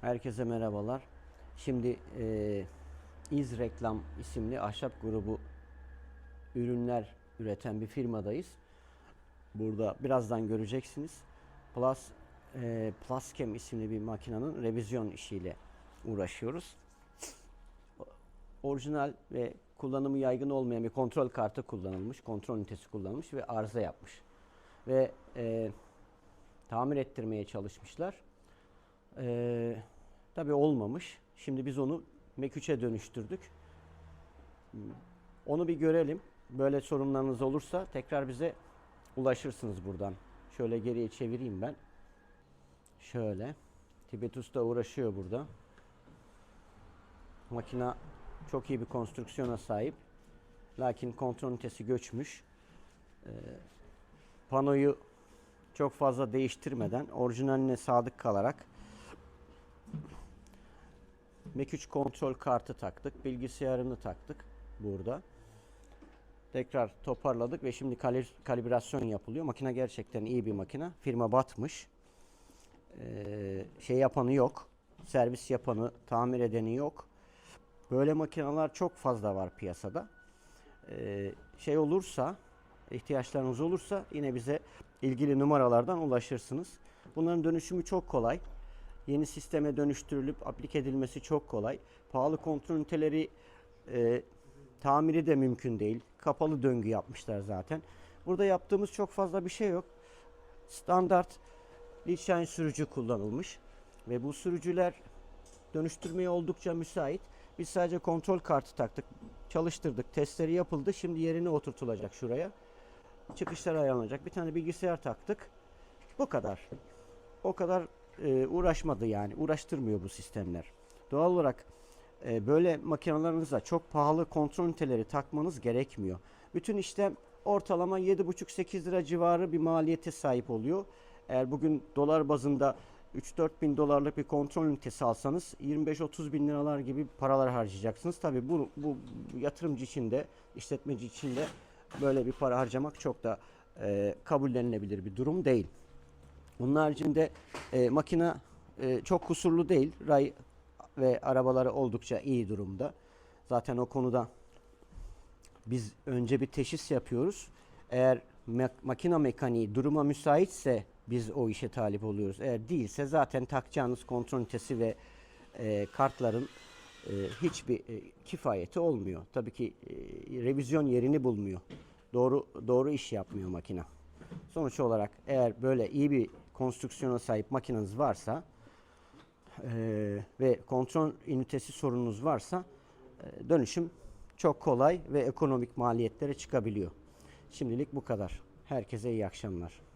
Herkese merhabalar. Şimdi e, İz Reklam isimli ahşap grubu ürünler üreten bir firmadayız. Burada birazdan göreceksiniz. Plus e, Pluscam isimli bir makinenin revizyon işiyle uğraşıyoruz. Orijinal ve kullanımı yaygın olmayan bir kontrol kartı kullanılmış, kontrol ünitesi kullanılmış ve arıza yapmış. Ve e, tamir ettirmeye çalışmışlar. Tabii olmamış. Şimdi biz onu Mac3'e dönüştürdük. Onu bir görelim. Böyle sorunlarınız olursa tekrar bize ulaşırsınız buradan. Şöyle geriye çevireyim ben. Şöyle. Tibetus da uğraşıyor burada. Makina çok iyi bir konstrüksiyona sahip. Lakin kontrol ünitesi göçmüş. Ee, panoyu çok fazla değiştirmeden orijinaline sadık kalarak Mac3 kontrol kartı taktık. Bilgisayarını taktık burada. Tekrar toparladık ve şimdi kali- kalibrasyon yapılıyor. Makine gerçekten iyi bir makine. Firma batmış. Ee, şey yapanı yok. Servis yapanı, tamir edeni yok. Böyle makineler çok fazla var piyasada. Ee, şey olursa, ihtiyaçlarınız olursa yine bize ilgili numaralardan ulaşırsınız. Bunların dönüşümü çok kolay. Yeni sisteme dönüştürülüp aplike edilmesi çok kolay. Pahalı kontrol üniteleri e, tamiri de mümkün değil. Kapalı döngü yapmışlar zaten. Burada yaptığımız çok fazla bir şey yok. Standart Lichine sürücü kullanılmış ve bu sürücüler dönüştürmeye oldukça müsait. Biz sadece kontrol kartı taktık, çalıştırdık, testleri yapıldı. Şimdi yerine oturtulacak şuraya. Çıkışlar ayarlanacak. Bir tane bilgisayar taktık. Bu kadar. O kadar e, uğraşmadı yani. Uğraştırmıyor bu sistemler. Doğal olarak e, böyle makinalarınıza çok pahalı kontrol üniteleri takmanız gerekmiyor. Bütün işlem ortalama 7,5-8 lira civarı bir maliyete sahip oluyor. Eğer bugün dolar bazında 3-4 bin dolarlık bir kontrol ünitesi alsanız 25-30 bin liralar gibi paralar harcayacaksınız. Tabi bu, bu yatırımcı için de işletmeci için de böyle bir para harcamak çok da e, kabullenilebilir bir durum değil. Bunun haricinde e, makine e, çok kusurlu değil. Ray ve arabaları oldukça iyi durumda. Zaten o konuda biz önce bir teşhis yapıyoruz. Eğer mak- makina mekaniği duruma müsaitse biz o işe talip oluyoruz. Eğer değilse zaten takacağınız kontrol ünitesi ve e, kartların e, hiçbir e, kifayeti olmuyor. Tabii ki e, revizyon yerini bulmuyor. Doğru doğru iş yapmıyor makina. Sonuç olarak eğer böyle iyi bir konstrüksiyona sahip makineniz varsa eee, ve kontrol ünitesi sorununuz varsa eee, dönüşüm çok kolay ve ekonomik maliyetlere çıkabiliyor. Şimdilik bu kadar. Herkese iyi akşamlar.